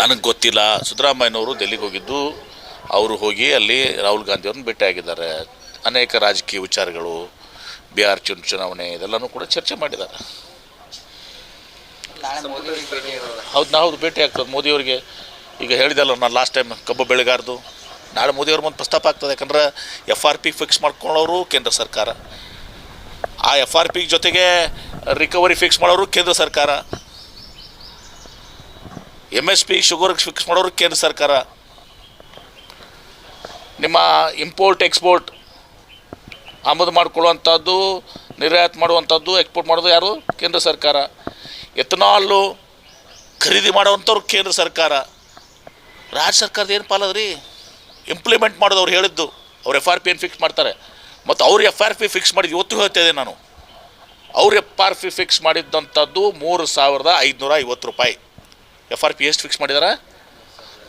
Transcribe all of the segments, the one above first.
ನನಗೆ ಗೊತ್ತಿಲ್ಲ. ಸಿದ್ದರಾಮಯ್ಯನವರು ದೆಲ್ಲಿಗೆ ಹೋಗಿದ್ದು ಅವರು ಹೋಗಿ ಅಲ್ಲಿ ರಾಹುಲ್ ಗಾಂಧಿಯವ್ರನ್ನ ಭೇಟಿಯಾಗಿದ್ದಾರೆ ಅನೇಕ ರಾಜಕೀಯ ವಿಚಾರಗಳು ಬಿಹಾರ್ ಚುನ್ ಚುನಾವಣೆ ಇದೆಲ್ಲನೂ ಕೂಡ ಚರ್ಚೆ ಮಾಡಿದ್ದಾರೆ. ಹೌದು ನಾ ಹೌದು ಭೇಟಿ ಆಗ್ತದೆ. ಮೋದಿಯವ್ರಿಗೆ ಈಗ ಹೇಳಿದಲ್ಲ ನಾನು ಲಾಸ್ಟ್ ಟೈಮ್ ಕಬ್ಬು ಬೆಳೆಗಾರದು. ನಾಳೆ ಮೋದಿಯವ್ರ ಮುಂದೆ ಪ್ರಸ್ತಾಪ ಆಗ್ತದೆ. ಯಾಕಂದ್ರೆ ಎಫ್ ಆರ್ ಪಿ ಫಿಕ್ಸ್ ಮಾಡ್ಕೊಳ್ಳೋರು ಕೇಂದ್ರ ಸರ್ಕಾರ. ಆ ಎಫ್ ಆರ್ ಪಿ ಜೊತೆಗೆ ರಿಕವರಿ ಫಿಕ್ಸ್ ಮಾಡೋರು ಕೇಂದ್ರ ಸರ್ಕಾರ. ಎಂ ಎಸ್ ಪಿ ಶುಗರ್ಗೆ ಫಿಕ್ಸ್ ಮಾಡೋರು ಕೇಂದ್ರ ಸರ್ಕಾರ. ನಿಮ್ಮ ಇಂಪೋರ್ಟ್ ಎಕ್ಸ್ಪೋರ್ಟ್ ಆಮದು ಮಾಡ್ಕೊಳ್ಳುವಂಥದ್ದು, ನಿರ್ಯಾತ ಮಾಡುವಂಥದ್ದು ಎಕ್ಸ್ಪೋರ್ಟ್ ಮಾಡೋದು ಯಾರು? ಕೇಂದ್ರ ಸರ್ಕಾರ. ಎಥನಾಲು ಖರೀದಿ ಮಾಡುವಂಥವ್ರು ಕೇಂದ್ರ ಸರ್ಕಾರ. ರಾಜ್ಯ ಸರ್ಕಾರದ ಏನು ಪಾಲದ್ರಿ? ಇಂಪ್ಲಿಮೆಂಟ್ ಮಾಡೋದು ಅವ್ರು ಹೇಳಿದ್ದು. ಅವ್ರು ಎಫ್ ಆರ್ ಪಿ ಏನು ಫಿಕ್ಸ್ ಮಾಡ್ತಾರೆ. ಮತ್ತು ಅವ್ರು ಎಫ್ ಆರ್ ಪಿ ಫಿಕ್ಸ್ ಮಾಡಿದ್ದು ಇವತ್ತು ಹೇಳ್ತಿದ್ದೆ ನಾನು. ಅವ್ರು ಎಫ್ ಆರ್ ಪಿ ಫಿಕ್ಸ್ ಮಾಡಿದ್ದಂಥದ್ದು ಮೂರು ಸಾವಿರದ ಐದುನೂರ ಐವತ್ತು ರೂಪಾಯಿ. ಎಫ್ ಆರ್ ಪಿ ಎಷ್ಟು ಫಿಕ್ಸ್ ಮಾಡಿದ್ದಾರೆ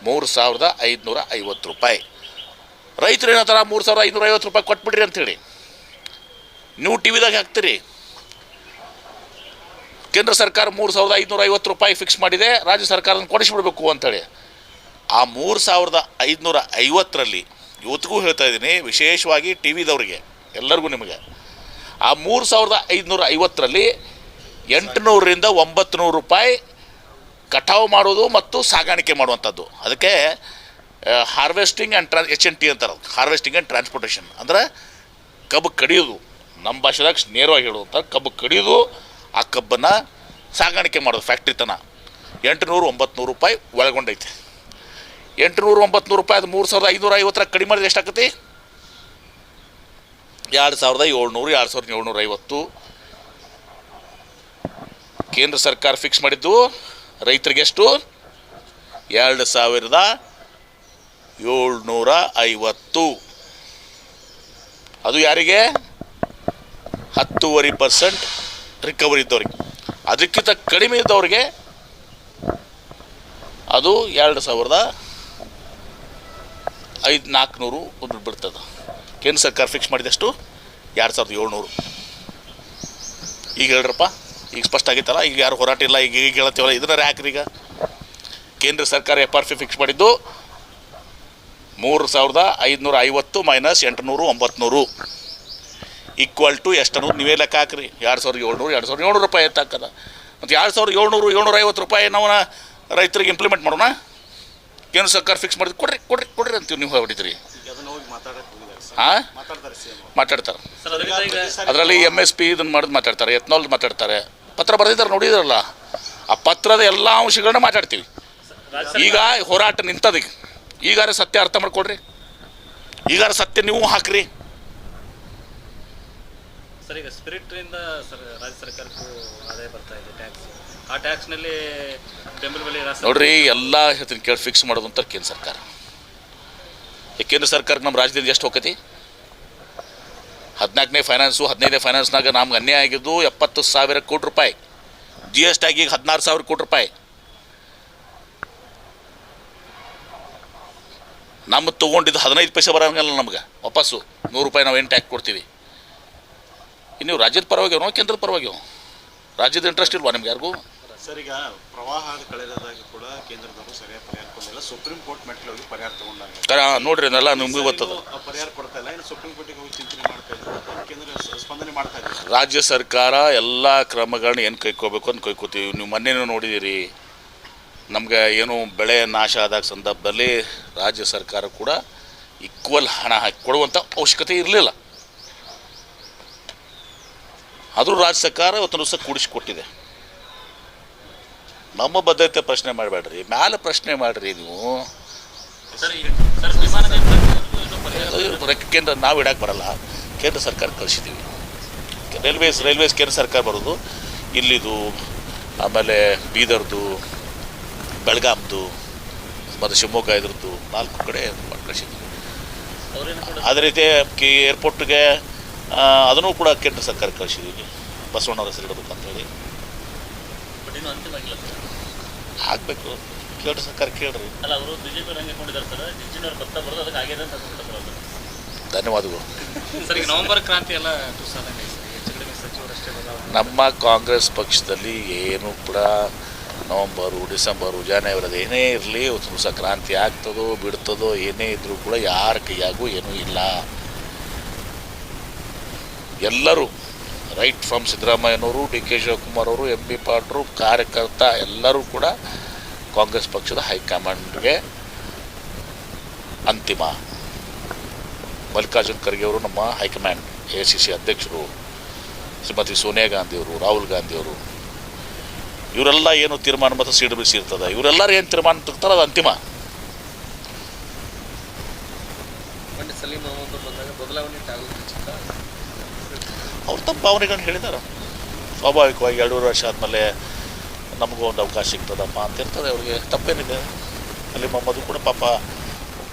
ಮೂರು ಸಾವಿರದ ಐದುನೂರ ಐವತ್ತು ರೂಪಾಯಿ. ರೈತರು ಏನಂತಾರ ಮೂರು ಸಾವಿರದ ಐನೂರ ಐವತ್ತು ರೂಪಾಯಿ ಕೊಟ್ಬಿಡ್ರಿ ಅಂತೇಳಿ. ನೀವು ಟಿ ವಿದಾಗ ಹಾಕ್ತೀರಿ. ಕೇಂದ್ರ ಸರ್ಕಾರ ಮೂರು ಸಾವಿರದ ಐದುನೂರ ಐವತ್ತು ರೂಪಾಯಿ ಫಿಕ್ಸ್ ಮಾಡಿದೆ. ರಾಜ್ಯ ಸರ್ಕಾರನ ಕೊಡಿಸ್ಬಿಡ್ಬೇಕು ಅಂತೇಳಿ. ಆ ಮೂರು ಸಾವಿರದ ಐದುನೂರ ಐವತ್ತರಲ್ಲಿ ಇವತ್ತಿಗೂ ಹೇಳ್ತಾ ಇದ್ದೀನಿ, ವಿಶೇಷವಾಗಿ ಟಿ ವಿದವ್ರಿಗೆ ಎಲ್ಲರಿಗೂ ನಿಮಗೆ. ಆ ಮೂರು ಸಾವಿರದ ಐದುನೂರ ಐವತ್ತರಲ್ಲಿ ಎಂಟುನೂರರಿಂದ ಒಂಬತ್ತು ನೂರು ರೂಪಾಯಿ ಕಟಾವು ಮಾಡೋದು ಮತ್ತು ಸಾಗಾಣಿಕೆ ಮಾಡುವಂಥದ್ದು. ಅದಕ್ಕೆ ಹಾರ್ವೆಸ್ಟಿಂಗ್ ಆ್ಯಂಡ್ ಟ್ರಾನ್ ಎಚ್ ಎನ್ ಟಿ ಅಂತಾರೆ ಹಾರ್ವೆಸ್ಟಿಂಗ್ ಆ್ಯಂಡ್ ಟ್ರಾನ್ಸ್ಪೋರ್ಟೇಷನ್ ಅಂದ್ರೆ ಕಬ್ಬು ಕಡಿಯೋದು. ನಮ್ಮ ಭಾಷೆದಾಗ ನೇರವಾಗಿ ಹೇಳುವಂಥ ಕಬ್ಬು ಕಡಿಯೋದು, ಆ ಕಬ್ಬನ್ನು ಸಾಗಾಣಿಕೆ ಮಾಡೋದು ಫ್ಯಾಕ್ಟ್ರಿ ತನ. ಎಂಟುನೂರು ಒಂಬತ್ತು ನೂರು ರೂಪಾಯಿ ಒಳಗೊಂಡೈತೆ. ಎಂಟುನೂರು ಒಂಬತ್ತು ರೂಪಾಯಿ ಅದು ಮೂರು ಸಾವಿರದ ಐನೂರ ಐವತ್ತರ ಕಡಿಮೆ ಮಾಡಿದ್ರೆ ಎಷ್ಟಾಗತ್ತೆ ಎರಡು ಸಾವಿರದ ಏಳ್ನೂರು, ಎರಡು ಸಾವಿರದ ಏಳ್ನೂರ ಐವತ್ತು ಕೇಂದ್ರ ಸರ್ಕಾರ ಫಿಕ್ಸ್ ಮಾಡಿದ್ದು ರೈತರಿಗೆ ಎಷ್ಟು? ಎರಡು ಸಾವಿರದ ಏಳ್ನೂರ ಐವತ್ತು. ಅದು ಯಾರಿಗೆ? ಹತ್ತೂವರೆ ಪರ್ಸೆಂಟ್ ರಿಕವರಿ ಇದ್ದವ್ರಿಗೆ. ಅದಕ್ಕಿಂತ ಕಡಿಮೆ ಇದ್ದವ್ರಿಗೆ ಅದು ಎರಡು ಸಾವಿರದ ಐದು ನಾಲ್ಕುನೂರು ಒಂದು ಬಿಡ್ತದೆ ಕೇಂದ್ರ ಸರ್ಕಾರ ಫಿಕ್ಸ್ ಮಾಡಿದಷ್ಟು? ಎರಡು ಸಾವಿರದ ಏಳ್ನೂರು. ಈಗ ಹೇಳ್ರಪ್ಪ. ಈಗ ಸ್ಪಷ್ಟ ಆಗೈತಲ್ಲ ಈಗ ಯಾರು ಹೋರಾಟ ಇಲ್ಲ ಈಗ ಈಗ ಹೇಳ್ತೀವಲ್ಲ ಇದನ್ನ ಯಾಕ್ರಿ ಈಗ? ಕೇಂದ್ರ ಸರ್ಕಾರ ಎಫ್ ಆರ್ ಪಿ ಫಿಕ್ಸ್ ಮಾಡಿದ್ದು ಮೂರು ಸಾವಿರದ ಐದುನೂರ ಐವತ್ತು ಮೈನಸ್ ಎಂಟುನೂರು ಒಂಬತ್ನೂರು. ಈಕ್ವಲ್ ಟು ಎಷ್ಟು ಅನ್ನೋದು ನೀವೇ ಲೆಕ್ಕ ಹಾಕ್ರಿ. ಎರಡು ಸಾವಿರದ ಏಳ್ನೂರು ಎರಡು ಸಾವಿರದ ಏಳ್ನೂರು ರೂಪಾಯಿ ಎತ್ತಾಕದ ಮತ್ತು ಎರಡು ಸಾವಿರದ ಏಳ್ನೂರು ಏಳ್ನೂರ ಐವತ್ತು ರೂಪಾಯಿ ನಾವು ರೈತರಿಗೆ ಇಂಪ್ಲಿಮೆಂಟ್ ಮಾಡೋಣ. ಕೇಂದ್ರ ಸರ್ಕಾರ ಫಿಕ್ಸ್ ಮಾಡಿದ್ರು ಕೊಡ್ರಿ ಕೊಡ್ರಿ ಕೊಡ್ರಿ ಅಂತೀವಿ ನೀವು ಹೊಡಿತೀರಿ ಅದನ್ನ ಹೋಗಿ ಮಾತಾಡಕ್ಕೆ ಹೋಗಿದ್ದಾರೆ ಸರ್. ಹಾಂ? ಮಾತಾಡ್ತಾರೆ ಸಿಎಂ ಮಾತಾಡ್ತಾರೆ. ಸರ್ ಅದರಿಂದ ಈಗ ಅದರಲ್ಲಿ ಎಂ ಎಸ್ ಪಿ ಇದನ್ನು ಮಾಡೋದು ಮಾತಾಡ್ತಾರೆ ಎತ್ನಾಲ್ ಮಾತಾಡ್ತಾರೆ. ಪತ್ರ ಬರೆದಿದ್ದಾರೆ ನೋಡಿದ್ರಲ್ಲ? ಆ ಪತ್ರದ ಎಲ್ಲ ಅಂಶಗಳನ್ನ ಮಾತಾಡ್ತೀವಿ. ಈಗ ಹೋರಾಟ ನಿಂತದೀಗ ಈಗಾರ ಸತ್ಯ ಅರ್ಥ ಮಾಡ್ಕೊಡ್ರಿ ಈಗಾರ ಸತ್ಯ ನೀವು ಹಾಕ್ರಿ. ಸರ್ ಈಗ ಸ್ಪಿರಿಟ್ ಇಂದ ರಾಜ್ಯ ಸರ್ಕಾರಕ್ಕೂ ಆದಾಯ ಬರ್ತಾ ಇದೆ ಟ್ಯಾಕ್ಸ್. ಆ ಟ್ಯಾಕ್ಸ್ನಲ್ಲಿ ಬೆಂಬಲ ಬೆಲೆ ರಾಸ ನೋಡ್ರಿ ಎಲ್ಲ ಹೇಳ್ತೀನಿ ಕೇಳಿ ಫಿಕ್ಸ್ ಮಾಡೋದು ಅಂತ ಕೇಂದ್ರ ಸರ್ಕಾರ. ಕೇಂದ್ರ ಸರ್ಕಾರಕ್ಕೆ ನಮ್ಮ ರಾಜ್ಯದಿಂದ ಎಷ್ಟು ಹೋಗತಿ ಹದಿನಾಲ್ಕನೇ ಫೈನಾನ್ಸು ಹದಿನೈದನೇ ಫೈನಾನ್ಸ್ನಾಗ ನಮ್ಗೆ ಅನ್ಯಾಯ ಆಗಿದ್ದು ಎಪ್ಪತ್ತು ಸಾವಿರ ಕೋಟಿ ರೂಪಾಯಿ. ಜಿ ಎಸ್ ಟಿ ಆಗಿ ಹದಿನಾರು ಸಾವಿರ ಕೋಟಿ ರೂಪಾಯಿ. ನಮ್ಮ ತೊಗೊಂಡಿದ್ದು ಹದಿನೈದು ಪೈಸೆ ಬರೋಂಗಲ್ಲ ನಮ್ಗೆ. ವಾಪಸ್ಸು ನೂರು ರೂಪಾಯಿ ನಾವು ಏನು ಟ್ಯಾಕ್ಸ್ ಕೊಡ್ತೀವಿ. ಇನ್ನು ರಾಜ್ಯದ ಪರವಾಗಿ ಕೇಂದ್ರದ ಪರವಾಗಿ ರಾಜ್ಯದ ಇಂಟ್ರೆಸ್ಟ್ ಇಲ್ವಾ ನಿಮ್ಗೆ ಯಾರಿಗೂ? ಸರ್ ಈಗ ಪ್ರವಾಹದ ಕಳೆದಾಗ ಕೂಡ ಕೇಂದ್ರದವರು ಸರಿಯಾಗಿ ಪರಿಹಾರ ಕೊಡಲಿಲ್ಲ. ಸುಪ್ರೀಂ ಕೋರ್ಟ್ ಮೆಟ್ಲು ಹೋಗಿ ಪರಿಹಾರ ತಗೊಂಡಾಗ. ಕರ ನೋಡ್ರಿ ನಿಮ್ಗೆ ಗೊತ್ತದ. ಪರಿಹಾರ ಕೊಡ್ತಾ ಇಲ್ಲ. ಇನ್ನು ಸುಪ್ರೀಂ ಕೋರ್ಟಿಗೆ ಹೋಗಿ ಚಿಂತನೆ ಮಾಡ್ತಾ ಇದ್ದಾರೆ. ಕೇಂದ್ರ ಸ್ಪಂದನೆ ಮಾಡ್ತಾ ಇದ್ದಾರೆ ರಾಜ್ಯ ಸರ್ಕಾರ ಎಲ್ಲ ಕ್ರಮಗಳನ್ನ ಏನು ಕೈಕೋಬೇಕು ಅಂತ ಕೈಕೋತೀವಿ ನೀವು ಮೊನ್ನೆನೂ ನೋಡಿದಿರಿ. ನಮ್ಗೆ ಏನು ಬೆಳೆ ನಾಶ ಆದಾಗ ಸಂದರ್ಭದಲ್ಲಿ ರಾಜ್ಯ ಸರ್ಕಾರ ಕೂಡ ಈಕ್ವಲ್ ಹಣ ಹಾಕಿ ಕೊಡುವಂಥ ಅವಶ್ಯಕತೆ ಇರಲಿಲ್ಲ. ಆದರೂ ರಾಜ್ಯ ಸರ್ಕಾರ ಇವತ್ತು ಸಹ ಕೂಡಿಸಿಕೊಟ್ಟಿದೆ. ನಮ್ಮ ಬದ್ಧತೆ ಪ್ರಶ್ನೆ ಮಾಡಬೇಡ್ರಿ. ಮ್ಯಾಲೆ ಪ್ರಶ್ನೆ ಮಾಡಿರಿ ನೀವು. ಕೇಂದ್ರ ನಾವು ಇಡಕ್ಕೆ ಬರಲ್ಲ. ಕೇಂದ್ರ ಸರ್ಕಾರ ಕಳಿಸಿದ್ದೀವಿ ರೈಲ್ವೇಸ್ ರೈಲ್ವೇಸ್ ಕೇಂದ್ರ ಸರ್ಕಾರ ಬರೋದು. ಇಲ್ಲಿದು ಆಮೇಲೆ ಬೀದರ್ದು ಬೆಳಗಾಮ್ದು ಮತ್ತು ಶಿವಮೊಗ್ಗ ಇದ್ರದ್ದು ನಾಲ್ಕು ಕಡೆ ಕಳಿಸಿದ್ವಿ. ಅದೇ ರೀತಿ ಕಿ ಏರ್ಪೋರ್ಟ್ಗೆ ಅದನ್ನು ಕೂಡ ಕೇಂದ್ರ ಸರ್ಕಾರ ಕಳಿಸಿದ್ದೀವಿ ಬಸವಣ್ಣವ್ರ ಹೆಸರು ಇಡಬೇಕು ಅಂತೇಳಿ ಬಟ್ ಇನ್ನೂ ಅಂತಿಮ ಆಗಿಲ್ಲ ಸರ್. ಆಗಬೇಕು. ಕೇಂದ್ರ ಸರ್ಕಾರ ಕೇಳ್ರಿ. ಅಲ್ಲ ಅವರು ಬಿಜೆಪಿ ಹಂಗೆ ಕೊಂಡಿದ್ದಾರೆ ಸರ್. ಡಿಜಿನವ್ರು ಬರ್ತಾ ಬರೋದು ಅದಕ್ಕೆ ಆಗಿದೆ ಅಂತ ಅಂದ್ಬಿಡ್ತಾರೆ ಸರ್ ಧನ್ಯವಾದಗಳು. ಸರ್ ಈಗ ನವೆಂಬರ್ ಕ್ರಾಂತಿ ಎಲ್ಲ ತುಸಾದಂಗೆ ಹೆಚ್ಚು ಕಡಿಮೆ ಸಚಿವರಷ್ಟೇ ಬದಲಾವಣೆ ನಮ್ಮ ಕಾಂಗ್ರೆಸ್ ಪಕ್ಷದಲ್ಲಿ ಏನು ಕೂಡ ನವಂಬರು ಡಿಸೆಂಬರು ಜನವರಿ ಅದು ಏನೇ ಇರಲಿ ಒಂದು ದಿವಸ ಕ್ರಾಂತಿ ಆಗ್ತದೋ ಬಿಡ್ತದೋ ಏನೇ ಇದ್ದರೂ ಕೂಡ ಯಾರ ಕೈಯಾಗೂ ಏನೂ ಇಲ್ಲ. ಎಲ್ಲರೂ ರೈಟ್ ಫ್ರಮ್ ಸಿದ್ದರಾಮಯ್ಯನವರು, ಡಿ ಕೆ ಶಿವಕುಮಾರ್ ಅವರು ಎಂ ಬಿ ಪಾಟ್ರು ಕಾರ್ಯಕರ್ತ ಎಲ್ಲರೂ ಕೂಡ ಕಾಂಗ್ರೆಸ್ ಪಕ್ಷದ ಹೈಕಮಾಂಡ್ಗೆ ಅಂತಿಮ. ಮಲ್ಲಿಕಾರ್ಜುನ್ ಖರ್ಗೆ ಅವರು ನಮ್ಮ ಹೈಕಮಾಂಡ್ ಎ ಸಿ ಸಿ ಅಧ್ಯಕ್ಷರು, ಶ್ರೀಮತಿ ಸೋನಿಯಾ ಗಾಂಧಿಯವರು ರಾಹುಲ್ ಗಾಂಧಿಯವರು ಇವರೆಲ್ಲ ಏನು ತೀರ್ಮಾನ ಮತ್ತು ಸಿ ಡಬ್ಲ್ಯೂ ಸಿ ಇರ್ತದೆ ಇವರೆಲ್ಲರೂ ಏನು ತೀರ್ಮಾನ ತಗ್ತಾರೆ ಅದು ಅಂತಿಮ. ಬದಲಾವಣೆ ಅವ್ರು ತಮ್ಮ ಭಾವನೆಗಳನ್ನ ಹೇಳಿದ್ದಾರೆ ಸ್ವಾಭಾವಿಕವಾಗಿ ಎರಡೂವರೆ ವರ್ಷ ಆದಮೇಲೆ ನಮಗೂ ಒಂದು ಅವಕಾಶ ಸಿಗ್ತದಪ್ಪ ಅಂತ ಇರ್ತದೆ ಅವ್ರಿಗೆ ತಪ್ಪೇನಿದೆ. ಅಲ್ಲಿ ಮೊಹಮ್ಮದು ಕೂಡ ಪಾಪ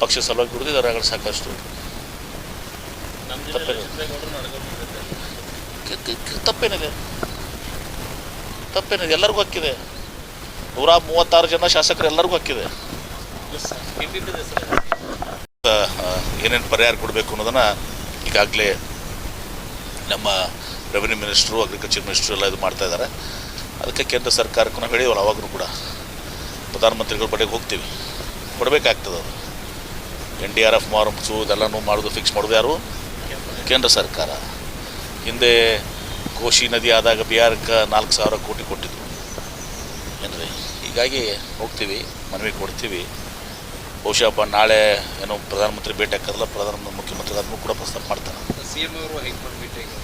ಪಕ್ಷ ಸಲುವಾಗಿ ದುಡಿದಿದ್ದಾರೆ ಆಗಲಿ ಸಾಕಷ್ಟು ತಪ್ಪೇನಿದೆ. ತಪ್ಪೇನಿದೆ. ಎಲ್ಲರಿಗೂ ಹಕ್ಕಿದೆ. ನೂರ ಮೂವತ್ತಾರು ಜನ ಶಾಸಕರು ಎಲ್ಲರಿಗೂ ಹಕ್ಕಿದೆ. ಏನೇನು ಪರಿಹಾರ ಕೊಡಬೇಕು ಅನ್ನೋದನ್ನು ಈಗಾಗಲೇ ನಮ್ಮ ರೆವಿನ್ಯೂ ಮಿನಿಸ್ಟ್ರು ಅಗ್ರಿಕಲ್ಚರ್ ಮಿನಿಸ್ಟ್ರು ಎಲ್ಲ ಇದು ಮಾಡ್ತಾ ಇದ್ದಾರೆ. ಅದಕ್ಕೆ ಕೇಂದ್ರ ಸರ್ಕಾರಕ್ಕೂ ನಾವು ಹೇಳಿವಲ್ಲ, ಅವಾಗಲೂ ಕೂಡ ಪ್ರಧಾನಮಂತ್ರಿಗಳ ಬಳಿಗೆ ಹೋಗ್ತೀವಿ. ಕೊಡಬೇಕಾಗ್ತದೆ ಅದು. N D R F norms, ಇದೆಲ್ಲನೂ ಮಾಡೋದು ಫಿಕ್ಸ್ ಮಾಡೋದು ಯಾರು? ಕೇಂದ್ರ ಸರ್ಕಾರ. ಹಿಂದೆ ಕೋಶಿ ನದಿ ಆದಾಗ ಬಿಹಾರಕ್ಕೆ ನಾಲ್ಕು ಸಾವಿರ ಕೋಟಿ ಕೊಟ್ಟಿದ್ರು. ಏನ್ರಿ? ಹೀಗಾಗಿ ಹೋಗ್ತೀವಿ, ಮನವಿ ಕೊಡ್ತೀವಿ. ಬಹುಶಃ ನಾಳೆ ಏನೋ ಪ್ರಧಾನಮಂತ್ರಿ ಭೇಟಿ ಹಾಕೋದಲ್ಲ ಪ್ರಧಾನ ಮುಖ್ಯಮಂತ್ರಿ ಕೂಡ ಪ್ರಸ್ತಾಪ ಮಾಡ್ತಾರೆ. ಸಿ ಎಂ ಅವರು ಹೈಕಮಾಂಡ್ ಭೇಟಿಯಾಗಿ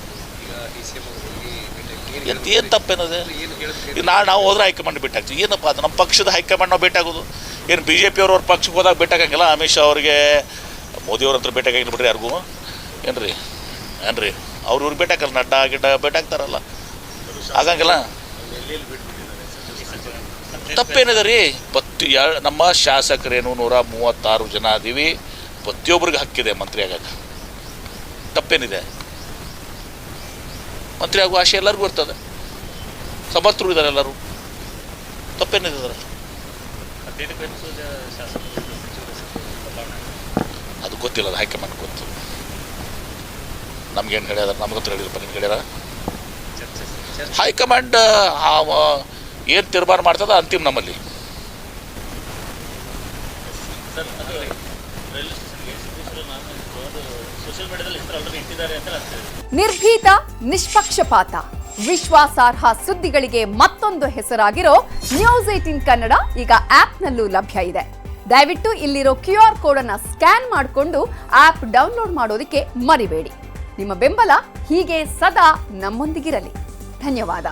ಈಗ ಡಿ ಸಿ ಎಂ ಅವರು ಹೋಗಿ ಭೇಟಿಯಾಗಿ ಎಂತ ಏನು ತಪ್ಪೇನದೆ? ಏನು ಈಗ ನಾಳೆ ನಾವು ಹೋದ್ರೆ ಹೈಕಮಾಂಡ್ ಭೇಟಿ ಆಗ್ತೀವಿ. ಏನಪ್ಪ ಅದು? ನಮ್ಮ ಪಕ್ಷದ ಹೈಕಮಾಂಡ್ ನಾವು ಭೇಟಿ ಆಗೋದು. ಏನು ಬಿ ಜೆ ಪಿ ಅವ್ರ ಪಕ್ಷಕ್ಕೆ ಹೋದಾಗ ಭೇಟಿ ಆಗಂಗಿಲ್ಲ? ಅಮಿತ್ ಶಾ ಅವರಿಗೆ ಮೋದಿಯವ್ರ ಹತ್ರ ಭೇಟಿ ಆಗಿಲ್ಲ ಬಿಡ್ರಿ ಯಾರಿಗೂ? ಏನ್ರಿ? ಏನ್ರಿ? ಅವ್ರು ಇವ್ರು ಭೇಟಿ ಹಾಕಲ್ಲ ನಡ್ಡ ಗಿಡ್ಡ ಭೇಟಿ ಆಗ್ತಾರಲ್ಲ. ಆಗಂಗಿಲ್ಲ? ತಪ್ಪೇನಿದೆ ರೀ? ಪ್ರತಿ ನಮ್ಮ ಶಾಸಕರೇನು ನೂರ ಮೂವತ್ತಾರು ಜನ ಅದೀವಿ. ಪ್ರತಿಯೊಬ್ಬರಿಗೆ ಹಕ್ಕಿದೆ ಮಂತ್ರಿ ಆಗಕ್ಕೆ. ತಪ್ಪೇನಿದೆ. ಮಂತ್ರಿ ಆಗುವ ಆಶೆ ಎಲ್ಲರಿಗೂ ಇರ್ತದೆ. ಸಮರ್ಥರು ಇದ್ದಾರೆ ಎಲ್ಲರೂ. ತಪ್ಪೇನಿದೆ ಅದರ ಅದು ಗೊತ್ತಿಲ್ಲ, ಅದು ಹೈಕಮಾಂಡ್ ಗೊತ್ತು. ನಮ್ಗೇನು ಹೇಳ್ಯಾರ? ನಮಗಂತೂ ಹೇಳಿದ್ರಪ್ಪ ನಿಮ್ಗೆ ಹೇಳ್ಯಾರ? ಹೈಕಮಾಂಡ್ ಏನು ತೀರ್ಮಾನ ಮಾಡ್ತದ ಅಂತಿಮ ನಮ್ಮಲ್ಲಿ ಸರ್ ಅದು ರೈಲ್ವೆ ಸ್ಟೇಷನ್ಗೆ ಸಿದ್ದೇಶ್ವರ ನಾನು ಒಂದು ಸೋಷಿಯಲ್ ಮೀಡಿಯಾದಲ್ಲಿ ಹೆಸರು ಆಲ್ರೆಡಿ ಇಟ್ಟಿದ್ದಾರೆ ಅಂತ ಆಗ್ತದೆ ನಿರ್ಭೀತ, ನಿಷ್ಪಕ್ಷಪಾತ. ವಿಶ್ವಾಸಾರ್ಹ ಸುದ್ದಿಗಳಿಗೆ ಮತ್ತೊಂದು ಹೆಸರಾಗಿರೋ ನ್ಯೂಸ್ ಏಟಿನ್ ಕನ್ನಡ ಈಗ ಆಪ್ನಲ್ಲೂ ಲಭ್ಯ ಇದೆ. ದಯವಿಟ್ಟು ಇಲ್ಲಿರೋ ಕ್ಯೂ ಆರ್ ಕೋಡ್ ಅನ್ನ ಸ್ಕ್ಯಾನ್ ಮಾಡಿಕೊಂಡು ಆಪ್ ಡೌನ್ಲೋಡ್ ಮಾಡೋದಕ್ಕೆ ಮರಿಬೇಡಿ. ನಿಮ್ಮ ಬೆಂಬಲ ಹೀಗೆ ಸದಾ ನಮ್ಮೊಂದಿಗಿರಲಿ. ಧನ್ಯವಾದ.